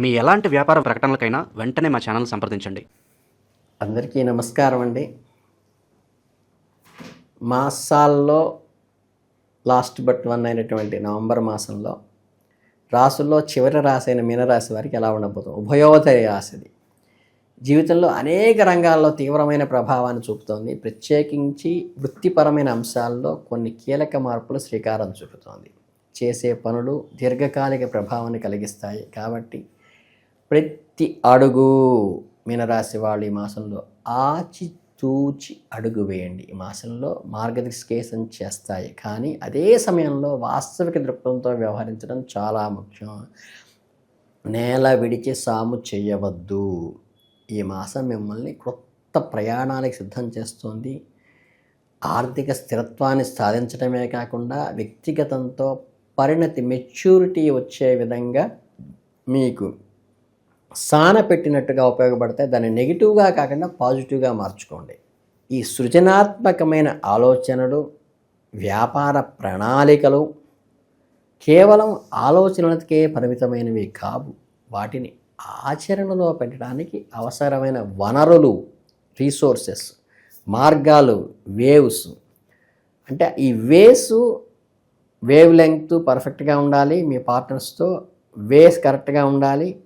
మీ ఎలాంటి వ్యాపార ప్రకటనలకైనా వెంటనే మా ఛానల్ సంప్రదించండి. అందరికీ నమస్కారం అండి. మాసాల్లో లాస్ట్ బట్ వన్ అయినటువంటి నవంబర్ మాసంలో రాసుల్లో చివరి రాశి అయిన మీనరాశి వారికి ఎలా ఉండబోతుంది? ఉభయోదయ రాశిది. జీవితంలో అనేక రంగాల్లో తీవ్రమైన ప్రభావాన్ని చూపుతోంది. ప్రత్యేకించి వృత్తిపరమైన అంశాల్లో కొన్ని కీలక మార్పులు శ్రీకారం చూపుతోంది చేసే పనులు దీర్ఘకాలిక ప్రభావాన్ని కలిగిస్తాయి కాబట్టి ప్రతి అడుగు మీనరాశి వాళ్ళు ఈ మాసంలో ఆచి తూచి అడుగు వేయండి. ఈ మాసంలో మార్గదర్శకేశం చేస్తాయి. కానీ అదే సమయంలో వాస్తవిక దృక్పథంతో వ్యవహరించడం చాలా ముఖ్యం. నేల విడిచి సాము చేయవద్దు. ఈ మాసం మిమ్మల్ని కొత్త ప్రయాణానికి సిద్ధం చేస్తుంది. ఆర్థిక స్థిరత్వాన్ని సాధించడమే కాకుండా వ్యక్తిగతంతో పరిణతి మెచ్యూరిటీ వచ్చే విధంగా మీకు సాన పెట్టినట్టుగా ఉపయోగపడతాయి. దాన్ని నెగిటివ్గా కాకుండా పాజిటివ్గా మార్చుకోండి. ఈ సృజనాత్మకమైన ఆలోచనలు వ్యాపార ప్రణాళికలు కేవలం ఆలోచనలకే పరిమితమైనవి కావు. వాటిని ఆచరణలో పెట్టడానికి అవసరమైన వనరులు రీసోర్సెస్ మార్గాలు వేవ్స్. అంటే ఈ వేవ్స్ వేవ్ లెంగ్త్ పర్ఫెక్ట్గా ఉండాలి. మీ పార్ట్నర్స్తో వేస్ కరెక్ట్గా ఉండాలి.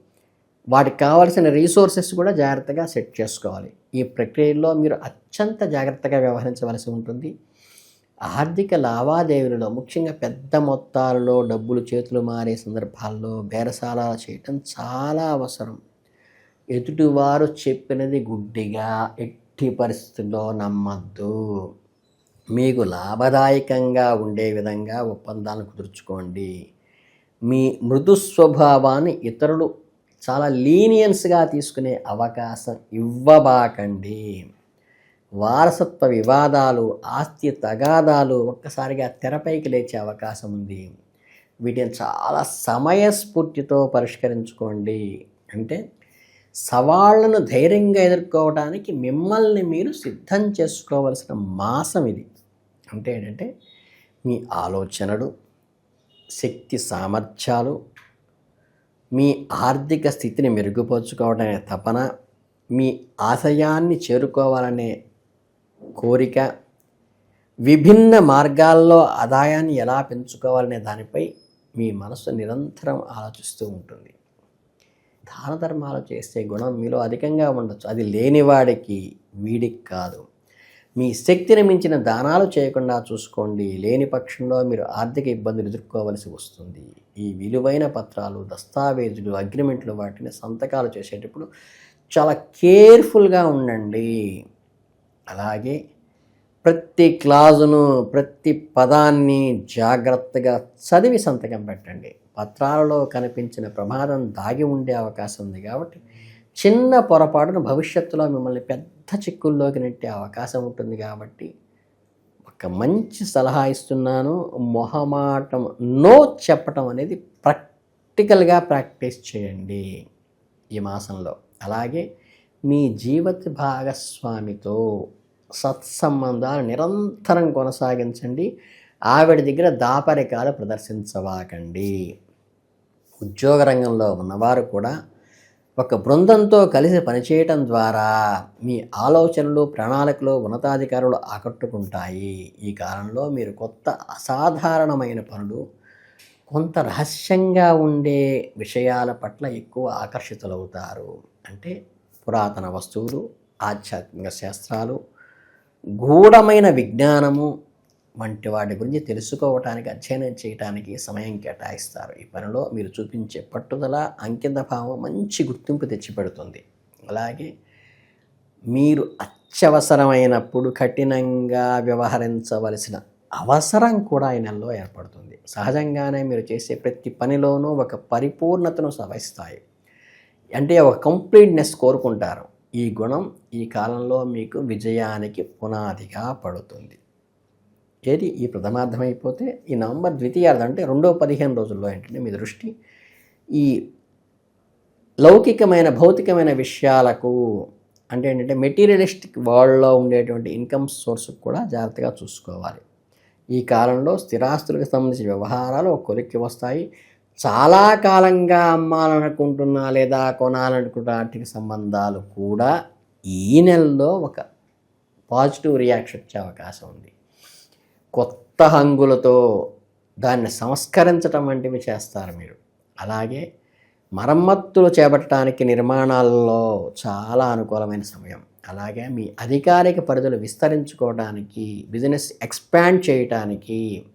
వాటికి కావాల్సిన రీసోర్సెస్ కూడా జాగ్రత్తగా సెట్ చేసుకోవాలి. ఈ ప్రక్రియలో మీరు అత్యంత జాగ్రత్తగా వ్యవహరించవలసి ఉంటుంది. ఆర్థిక లావాదేవీలలో ముఖ్యంగా పెద్ద మొత్తాలలో డబ్బులు చేతులు మారే సందర్భాల్లో బేరసాల చేయటం చాలా అవసరం. ఎదుటివారు చెప్పినది గుడ్డిగా ఎట్టి పరిస్థితుల్లో నమ్మద్దు. మీకు లాభదాయకంగా ఉండే విధంగా ఒప్పందాలను కుదుర్చుకోండి. మీ మృదు స్వభావాన్ని ఇతరులు చాలా లీనియన్స్గా తీసుకునే అవకాశం ఇవ్వబాకండి. వారసత్వ వివాదాలు ఆస్తి తగాదాలు ఒక్కసారిగా తెరపైకి లేచే అవకాశం ఉంది. వీటిని చాలా సమయస్ఫూర్తితో పరిష్కరించుకోండి. అంటే సవాళ్ళను ధైర్యంగా ఎదుర్కోవడానికి మిమ్మల్ని మీరు సిద్ధం చేసుకోవలసిన మాసం ఇది. అంటే ఏంటంటే మీ ఆలోచనలు శక్తి సామర్థ్యాలు మీ ఆర్థిక స్థితిని మెరుగుపరుచుకోవడమే తపన మీ ఆశయాన్ని చేరుకోవాలనే కోరిక విభిన్న మార్గాల్లో ఆదాయాన్ని ఎలా పెంచుకోవాలనే దానిపై మీ మనసు నిరంతరం ఆలోచిస్తూ ఉంటుంది. దాన ధర్మాలు చేసే గుణం మీలో అధికంగా ఉండొచ్చు. అది లేనివాడికి వీడికి కాదు. మీ శక్తిని మించిన దానాలు చేయకుండా చూసుకోండి. లేని పక్షంలో మీరు ఆర్థిక ఇబ్బందులు ఎదుర్కోవలసి వస్తుంది. ఈ విలువైన పత్రాలు దస్తావేజులు అగ్రిమెంట్లు వాటిని సంతకాలు చేసేటప్పుడు చాలా కేర్ఫుల్గా ఉండండి. అలాగే ప్రతి క్లాజును ప్రతి పదాన్ని జాగ్రత్తగా చదివి సంతకం పెట్టండి. పత్రాలలో కనిపించిన ప్రమాదం దాగి ఉండే అవకాశం ఉంది కాబట్టి చిన్న పొరపాటును భవిష్యత్తులో మిమ్మల్ని పెద్ద చిక్కుల్లోకి నెట్టే అవకాశం ఉంటుంది కాబట్టి ఒక మంచి సలహా ఇస్తున్నాను. మొహమాటం నో చెప్పటం అనేది ప్రాక్టికల్గా ప్రాక్టీస్ చేయండి ఈ మాసంలో. అలాగే మీ జీవిత భాగస్వామితో సత్సంబంధాలు నిరంతరం కొనసాగించండి. ఆవిడ దగ్గర దాపరికాలు ప్రదర్శించవాకండి. ఉద్యోగ రంగంలో ఉన్నవారు కూడా ఒక బృందంతో కలిసి పనిచేయటం ద్వారా మీ ఆలోచనలు ప్రణాళికలు ఉన్నతాధికారులు ఆకట్టుకుంటాయి. ఈ కాలంలో మీరు కొత్త అసాధారణమైన పనులు కొంత రహస్యంగా ఉండే విషయాల పట్ల ఎక్కువ ఆకర్షితులవుతారు. అంటే పురాతన వస్తువులు ఆధ్యాత్మిక శాస్త్రాలు గూఢమైన విజ్ఞానము వంటి వాటి గురించి తెలుసుకోవటానికి అధ్యయనం చేయడానికి సమయం కేటాయిస్తారు. ఈ పనిలో మీరు చూపించే పట్టుదల అంకిత భావం మంచి గుర్తింపు తెచ్చిపెడుతుంది. అలాగే మీరు అత్యవసరమైనప్పుడు కఠినంగా వ్యవహరించవలసిన అవసరం కూడా ఈ నెలలో ఏర్పడుతుంది. సహజంగానే మీరు చేసే ప్రతి పనిలోనూ ఒక పరిపూర్ణతను సవరిస్తాయి. అంటే ఒక కంప్లీట్నెస్ కోరుకుంటారు. ఈ గుణం ఈ కాలంలో మీకు విజయానికి పునాదిగా పడుతుంది. తేదీ ఈ ప్రథమార్థం అయిపోతే ఈ నవంబర్ ద్వితీయార్థం అంటే రెండో పదిహేను రోజుల్లో ఏంటంటే మీ దృష్టి. ఈ లౌకికమైన భౌతికమైన విషయాలకు అంటే ఏంటంటే మెటీరియలిస్టిక్ వరల్డ్లో ఉండేటువంటి ఇన్కమ్ సోర్స్ కూడా జాగ్రత్తగా చూసుకోవాలి. ఈ కాలంలో స్థిరాస్తులకు సంబంధించిన వ్యవహారాలు ఒక కొలిక్కి వస్తాయి. చాలా కాలంగా అమ్మాలనుకుంటున్నా లేదా కొనాలనుకుంటున్న ఆర్థిక సంబంధాలు కూడా ఈ నెలలో ఒక పాజిటివ్ రియాక్షన్ వచ్చే అవకాశం ఉంది. కొత్త హంగులతో దాన్ని సంస్కరించటం వంటివి చేస్తారు మీరు. అలాగే మరమ్మత్తులు చేపట్టడానికి నిర్మాణాల్లో చాలా అనుకూలమైన సమయం. అలాగే మీ అధికారిక పరిధులు విస్తరించుకోవడానికి బిజినెస్ ఎక్స్పాండ్ చేయటానికి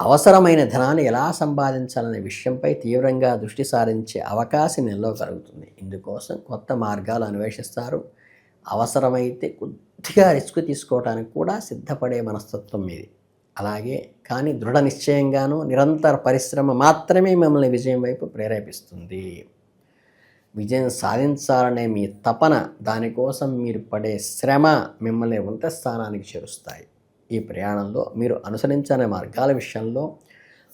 అవసరమైన ధనాన్ని ఎలా సంపాదించాలనే విషయంపై తీవ్రంగా దృష్టి సారించే అవకాశం నిల్వ కలుగుతుంది. ఇందుకోసం కొత్త మార్గాలు అన్వేషిస్తారు. అవసరమైతే కొద్దిగా రిస్క్ తీసుకోవడానికి కూడా సిద్ధపడే మనస్తత్వం మీది అలాగే కానీ దృఢ నిశ్చయంగాను నిరంతర పరిశ్రమ మాత్రమే మిమ్మల్ని విజయం వైపు ప్రేరేపిస్తుంది. విజయం సాధించాలనే మీ తపన దానికోసం మీరు పడే శ్రమ మిమ్మల్ని ఉన్నత స్థానానికి చేరుస్తాయి. ఈ ప్రయాణంలో మీరు అనుసరించని మార్గాల విషయంలో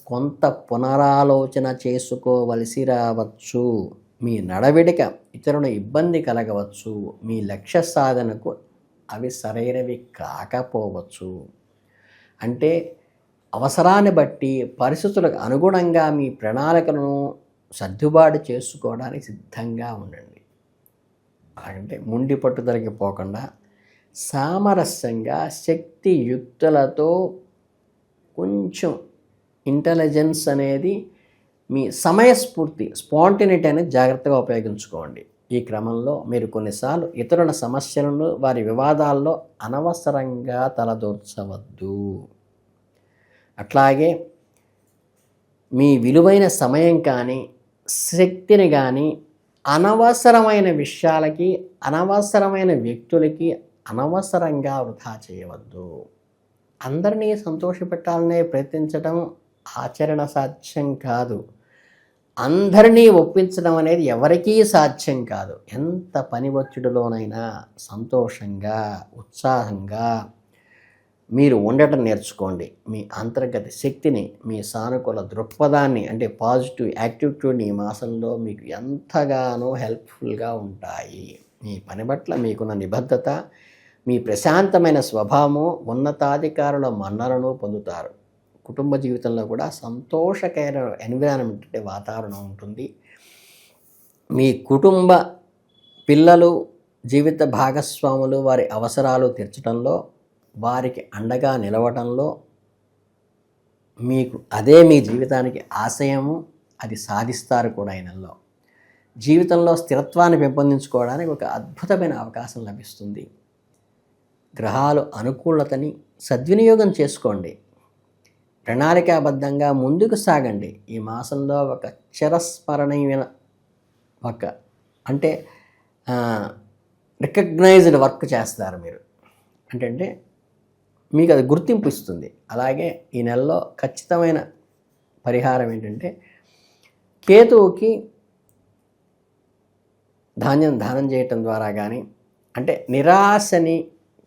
కొంత పునరాలోచన చేసుకోవలసి రావచ్చు. మీ నడవడిక ఇతరుని ఇబ్బంది కలగవచ్చు. మీ లక్ష్య సాధనకు అవి సరైనవి కాకపోవచ్చు. అంటే అవసరాన్ని బట్టి పరిస్థితులకు అనుగుణంగా మీ ప్రణాళికలను సర్దుబాటు చేసుకోవడానికి సిద్ధంగా ఉండండి. అంటే ముండి పట్టుదలకి పోకుండా సామరస్యంగా శక్తియుక్తులతో కొంచెం ఇంటెలిజెన్స్ అనేది మీ సమయస్ఫూర్తి స్పాంటినిటీ అనేది జాగ్రత్తగా ఉపయోగించుకోండి. ఈ క్రమంలో మీరు కొన్నిసార్లు ఇతరుల సమస్యలను వారి వివాదాల్లో అనవసరంగా తలదూర్చవద్దు. అట్లాగే మీ విలువైన సమయం కానీ శక్తిని కానీ అనవసరమైన విషయాలకి అనవసరమైన వ్యక్తులకి అనవసరంగా వృధా చేయవద్దు. అందరినీ సంతోషపెట్టాలనే ప్రయత్నించడం ఆచరణ సాధ్యం కాదు. అందరినీ ఒప్పించడం అనేది ఎవరికీ సాధ్యం కాదు. ఎంత పని ఒత్తిడిలోనైనా సంతోషంగా ఉత్సాహంగా మీరు ఉండటం నేర్చుకోండి. మీ అంతర్గత శక్తిని మీ సానుకూల దృక్పథాన్ని అంటే పాజిటివ్ యాటిట్యూడ్ని ఈ మాసంలో మీకు ఎంతగానో హెల్ప్ఫుల్గా ఉంటాయి. మీ పని పట్ల మీకున్న నిబద్ధత మీ ప్రశాంతమైన స్వభావము ఉన్నతాధికారుల మన్నలను పొందుతారు. కుటుంబ జీవితంలో కూడా సంతోషకర ఎన్విరాన్మెంట్ అంటే వాతావరణం ఉంటుంది. మీ కుటుంబ పిల్లలు జీవిత భాగస్వాములు వారి అవసరాలు తీర్చడంలో వారికి అండగా నిలవడంలో మీకు అదే మీ జీవితానికి ఆశయము అది సాధిస్తారు కూడా ఈ నెలలో జీవితంలో స్థిరత్వాన్ని పెంపొందించుకోవడానికి ఒక అద్భుతమైన అవకాశం లభిస్తుంది. గ్రహాలు అనుకూలతని సద్వినియోగం చేసుకోండి. ప్రణాళికాబద్ధంగా ముందుకు సాగండి. ఈ మాసంలో ఒక చిరస్మరణీయమైన ఒక అంటే రికగ్నైజ్డ్ వర్క్ చేస్తారు మీరు. అంటే అంటే మీకు అది గుర్తింపు ఇస్తుంది. అలాగే ఈ నెలలో ఖచ్చితమైన పరిహారం ఏంటంటే కేతువుకి ధాన్యం దానం చేయటం ద్వారా కానీ అంటే నిరాశని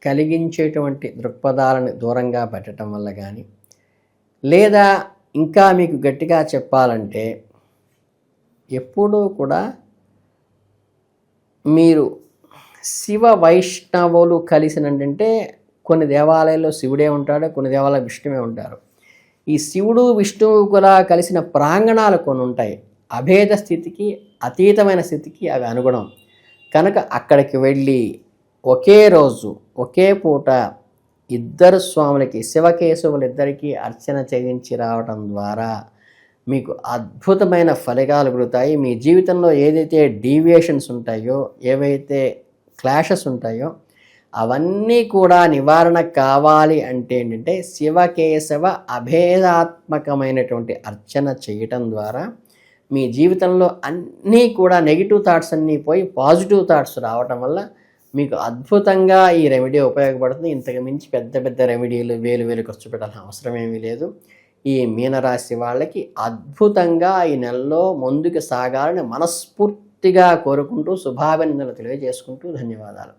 కలిగించేటువంటి దృక్పథాలను దూరంగా పెట్టడం వల్ల కానీ లేదా ఇంకా మీకు గట్టిగా చెప్పాలంటే ఎప్పుడూ కూడా మీరు శివ వైష్ణవులు కలిసినంటే కొన్ని దేవాలయాల్లో శివుడే ఉంటాడు కొన్ని దేవాలయాలు విష్ణువే ఉంటారు. ఈ శివుడు విష్ణువు కూడా కలిసిన ప్రాంగణాలు కొన్ని ఉంటాయి. అభేద స్థితికి అతీతమైన స్థితికి అవి అనుగుణం. కనుక అక్కడికి వెళ్ళి ఒకే రోజు ఒకే పూట ఇద్దరు స్వాములకి శివకేశవులిద్దరికీ అర్చన చేయించి రావడం ద్వారా మీకు అద్భుతమైన ఫలితాలు కలుగుతాయి. మీ జీవితంలో ఏదైతే డీవియేషన్స్ ఉంటాయో ఏవైతే క్లాషెస్ ఉంటాయో అవన్నీ కూడా నివారణ కావాలి అంటే ఏంటంటే శివకేశవ అభేదాత్మకమైనటువంటి అర్చన చేయటం ద్వారా మీ జీవితంలో అన్నీ కూడా నెగిటివ్ థాట్స్ అన్నీ పోయి పాజిటివ్ థాట్స్ రావటం వల్ల మీకు అద్భుతంగా ఈ రెమెడీ ఉపయోగపడుతుంది. ఇంతకు మించి పెద్ద పెద్ద రెమెడీలు వేలు వేలు ఖర్చు పెట్టాల్సిన అవసరం ఏమీ లేదు. ఈ మీనరాశి వాళ్ళకి అద్భుతంగా ఈ నెలలో ముందుకు సాగాలని మనస్ఫూర్తిగా కోరుకుంటూ శుభాభినందనలు తెలియజేసుకుంటూ ధన్యవాదాలు.